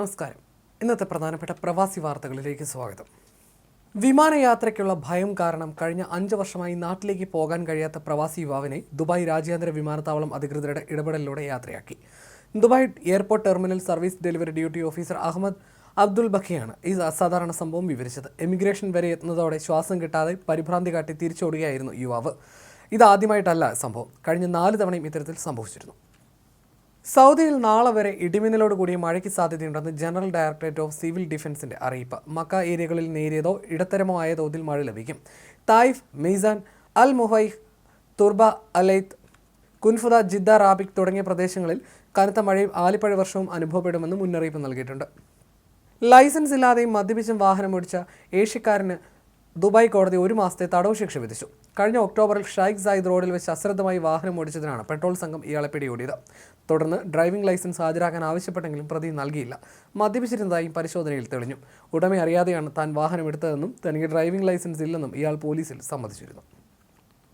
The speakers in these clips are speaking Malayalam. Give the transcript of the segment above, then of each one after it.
നമസ്കാരം. ഇന്നത്തെ പ്രധാനപ്പെട്ട പ്രവാസി വാർത്തകളിലേക്ക് സ്വാഗതം. വിമാനയാത്രയ്ക്കുള്ള ഭയം കാരണം കഴിഞ്ഞ അഞ്ച് വർഷമായി നാട്ടിലേക്ക് പോകാൻ കഴിയാത്ത പ്രവാസി യുവാവിനെ ദുബായ് രാജ്യാന്തര വിമാനത്താവളം അധികൃതരുടെ ഇടപെടലിലൂടെ യാത്രയാക്കി. Dubai airport terminal service delivery duty officer Ahmed Abdul ബഖിയാണ് ഈ അസാധാരണ സംഭവം വിവരിച്ചത്. എമിഗ്രേഷൻ വരെ എത്തുന്നതോടെ ശ്വാസം കിട്ടാതെ പരിഭ്രാന്തി കാട്ടി തിരിച്ചോടുകയായിരുന്നു യുവാവ്. ഇതാദ്യമായിട്ടല്ല സംഭവം. കഴിഞ്ഞ നാല് തവണയും ഇത്തരത്തിൽ സംഭവിച്ചിരുന്നു. സൗദിയിൽ നാളെ വരെ ഇടിമിന്നലോട് കൂടിയ മഴയ്ക്ക് സാധ്യതയുണ്ടെന്ന് ജനറൽ ഡയറക്ടറേറ്റ് ഓഫ് സിവിൽ ഡിഫൻസിന്റെ അറിയിപ്പ്. മക്ക ഏരിയകളിൽ നേരിയതോ ഇടത്തരമോ ആയ തോതിൽ മഴ ലഭിക്കും. തായിഫ് മീസാൻ അൽ മുഹൈഹ് തുർബ അലൈത്ത് കുൻഫുദ ജിദ്ദ റാബിക് തുടങ്ങിയ പ്രദേശങ്ങളിൽ കനത്ത മഴയും ആലിപ്പഴ വർഷവും അനുഭവപ്പെടുമെന്ന് മുന്നറിയിപ്പ് നൽകിയിട്ടുണ്ട്. ലൈസൻസ് ഇല്ലാതെയും മദ്യപിച്ചും വാഹനമോടിച്ച ഏഷ്യക്കാരന് ദുബായ് കോടതി ഒരു മാസത്തെ തടവ് ശിക്ഷ വിധിച്ചു. കഴിഞ്ഞ ഒക്ടോബറിൽ ഷൈഖ് സായിദ് റോഡിൽ വെച്ച് അശ്രദ്ധമായി വാഹനം ഓടിച്ചതിനാണ് പെട്രോൾ സംഘം ഇയാളെ പിടികൂടിയത്. തുടർന്ന് ഡ്രൈവിംഗ് ലൈസൻസ് ഹാജരാക്കാൻ ആവശ്യപ്പെട്ടെങ്കിലും പ്രതി നൽകിയില്ല. മദ്യപിച്ചിരുന്നതായും പരിശോധനയിൽ തെളിഞ്ഞു. ഉടമ അറിയാതെയാണ് താൻ വാഹനം എടുത്തതെന്നും തനിക്ക് ഡ്രൈവിംഗ് ലൈസൻസ് ഇല്ലെന്നും ഇയാൾ പോലീസിൽ സമ്മതിച്ചിരുന്നു.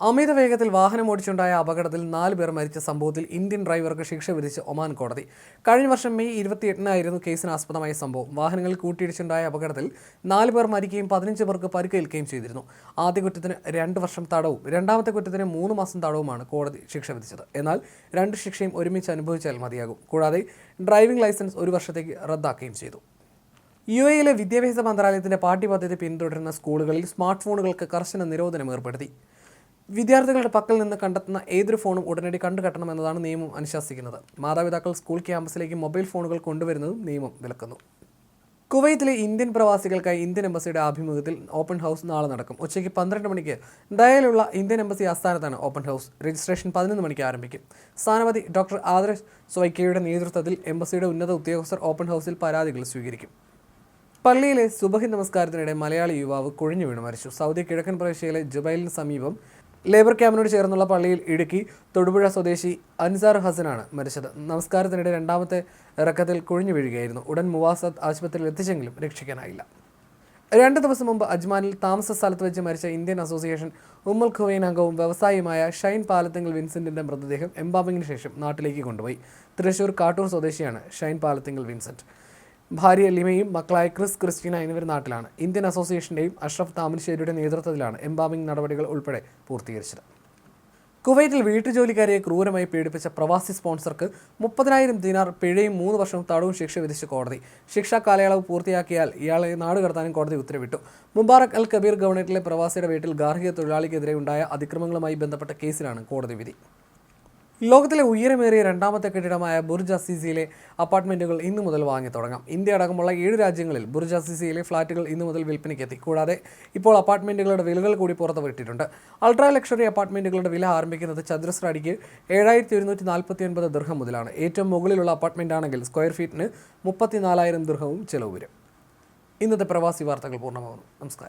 അമിത വേഗത്തിൽ വാഹനം ഓടിച്ചുണ്ടായ അപകടത്തിൽ നാല് പേർ മരിച്ച സംഭവത്തിൽ ഇന്ത്യൻ ഡ്രൈവർക്ക് ശിക്ഷ വിധിച്ച് ഒമാൻ കോടതി. കഴിഞ്ഞ വർഷം മെയ് ഇരുപത്തിയെട്ടിനായിരുന്നു കേസിന് ആസ്പദമായ സംഭവം. വാഹനങ്ങൾ കൂട്ടിയിടിച്ചുണ്ടായ അപകടത്തിൽ നാല് പേർ മരിക്കുകയും പതിനഞ്ച് പേർക്ക് പരിക്കേൽക്കുകയും ചെയ്തിരുന്നു. ആദ്യ കുറ്റത്തിന് രണ്ട് വർഷം തടവും രണ്ടാമത്തെ കുറ്റത്തിന് മൂന്ന് മാസം തടവുമാണ് കോടതി ശിക്ഷ വിധിച്ചത്. എന്നാൽ രണ്ട് ശിക്ഷയും ഒരുമിച്ച് അനുഭവിച്ചാൽ മതിയാകും. കൂടാതെ ഡ്രൈവിംഗ് ലൈസൻസ് ഒരു വർഷത്തേക്ക് റദ്ദാക്കുകയും ചെയ്തു. യു എയിലെ വിദ്യാഭ്യാസ മന്ത്രാലയത്തിന്റെ പാഠ്യപദ്ധതി പിന്തുടരുന്ന സ്കൂളുകളിൽ സ്മാർട്ട് ഫോണുകൾക്ക് കർശന നിരോധനം ഏർപ്പെടുത്തി. വിദ്യാർത്ഥികളുടെ പക്കൽ നിന്ന് കണ്ടെത്തുന്ന ഏതൊരു ഫോണും ഉടനടി കണ്ടുകെട്ടണമെന്നതാണ് നിയമം അനുശാസിക്കുന്നത്. മാതാപിതാക്കൾ സ്കൂൾ ക്യാമ്പസിലേക്ക് മൊബൈൽ ഫോണുകൾ കൊണ്ടുവരുന്നതും നിയമം വിലക്കുന്നു. കുവൈത്തിലെ ഇന്ത്യൻ പ്രവാസികൾക്കായി ഇന്ത്യൻ എംബസിയുടെ ആഭിമുഖ്യത്തിൽ ഓപ്പൺ ഹൗസ് നാളെ നടക്കും. ഉച്ചയ്ക്ക് പന്ത്രണ്ട് മണിക്ക് ഡയലുള്ള ഇന്ത്യൻ എംബസി ആസ്ഥാനത്താണ് ഓപ്പൺ ഹൗസ്. രജിസ്ട്രേഷൻ പതിനൊന്ന് മണിക്ക് ആരംഭിക്കും. സ്ഥാനപതി ഡോക്ടർ ആദർശ് സ്വൈക്കയുടെ നേതൃത്വത്തിൽ എംബസിയുടെ ഉന്നത ഉദ്യോഗസ്ഥർ ഓപ്പൺ ഹൗസിൽ പരാതികൾ സ്വീകരിക്കും. പള്ളിയിലെ സുബഹി നമസ്കാരത്തിനിടെ മലയാളി യുവാവ് കുഴിഞ്ഞു വീണ് മരിച്ചു. സൗദി കിഴക്കൻ പ്രവിശ്യയിലെ ജുബൈലിന് സമീപം ലേബർ ക്യാമ്പിനോട് ചേർന്നുള്ള പള്ളിയിൽ ഇടുക്കി തൊടുപുഴ സ്വദേശി അൻസാർ ഹസനാണ് മരിച്ചത്. നമസ്കാരത്തിനിടെ രണ്ടാമത്തെ ഇറക്കത്തിൽ കുഴിഞ്ഞു വീഴുകയായിരുന്നു. ഉടൻ മുവാസത്ത് ആശുപത്രിയിൽ എത്തിച്ചെങ്കിലും രക്ഷിക്കാനായില്ല. രണ്ട് ദിവസം മുമ്പ് അജ്മാനിൽ താമസ സ്ഥലത്ത് വെച്ച് മരിച്ച ഇന്ത്യൻ അസോസിയേഷൻ ഉമ്മൽ ഖുവൈൻ അംഗവും വ്യവസായിയുമായ ഷൈൻ പാലത്തിങ്കൽ വിൻസെന്റിന്റെ മൃതദേഹം എംബാമിങ്ങിന് ശേഷം നാട്ടിലേക്ക് കൊണ്ടുപോയി. തൃശൂർ കാട്ടൂർ സ്വദേശിയാണ് ഷൈൻ പാലത്തിങ്കൽ വിൻസെന്റ്. ഭാര്യ ലിമയും മക്കളായ ക്രിസ് ക്രിസ്റ്റീന എന്നിവർ നാട്ടിലാണ്. ഇന്ത്യൻ അസോസിയേഷന്റെയും അഷ്റഫ് താമരശ്ശേരിയുടെ നേതൃത്വത്തിലാണ് എംബാമിംഗ് നടപടികൾ ഉൾപ്പെടെ പൂർത്തീകരിച്ചത്. കുവൈറ്റിൽ വീട്ടുജോലിക്കാരെ ക്രൂരമായി പീഡിപ്പിച്ച പ്രവാസി സ്പോൺസർക്ക് മുപ്പതിനായിരം ദിനാർ പിഴയും മൂന്ന് വർഷവും തടവും ശിക്ഷ വിധിച്ച കോടതി. ശിക്ഷാ കാലയളവ് പൂർത്തിയാക്കിയാൽ ഇയാളെ നാടുകടത്താനും കോടതി ഉത്തരവിട്ടു. മുബാറക് അൽ കബീർ ഗവർണറേറ്റിലെ പ്രവാസിയുടെ വീട്ടിൽ ഗാർഹിക തൊഴിലാളിക്കെതിരെ ഉണ്ടായ അതിക്രമങ്ങളുമായി ബന്ധപ്പെട്ട കേസിലാണ് കോടതി വിധി. ലോകത്തിലെ ഉയരമേറിയ രണ്ടാമത്തെ കെട്ടിടമായ ബുർജ് അസീസിയിലെ അപ്പാർട്ട്മെന്റുകൾ ഇന്നു മുതൽ വാങ്ങി തുടങ്ങാം. ഇന്ത്യ അടക്കമുള്ള ഏഴ് രാജ്യങ്ങളിൽ ബുർജ് അസീസിയിലെ ഫ്ളാറ്റുകൾ ഇന്നു മുതൽ വിൽപ്പനയ്ക്ക് എത്തി. കൂടാതെ ഇപ്പോൾ അപ്പാർട്ട്മെന്റുകളുടെ വിലകൾ കൂടി പുറത്തുവിട്ടിട്ടുണ്ട് അൾട്രാ ലക്ഷറി അപ്പാർട്ട്മെന്റുകളുടെ വില ആരംഭിക്കുന്നത് ചതുരശ്ര അടിക്ക് ഏഴായിരത്തി ഒരുന്നൂറ്റി നാൽപ്പത്തി ഒൻപത് ദൃഹം മുതലാണ്. ഏറ്റവും മുകളിലുള്ള അപ്പാർട്ട്മെന്റ് ആണെങ്കിൽ സ്ക്വയർ ഫീറ്റിന് മുപ്പത്തി നാലായിരം ദൃഹവും ചെലവ് വരും. ഇന്നത്തെ പ്രവാസി വാർത്തകൾ പൂർണമാകുന്നു. നമസ്കാരം.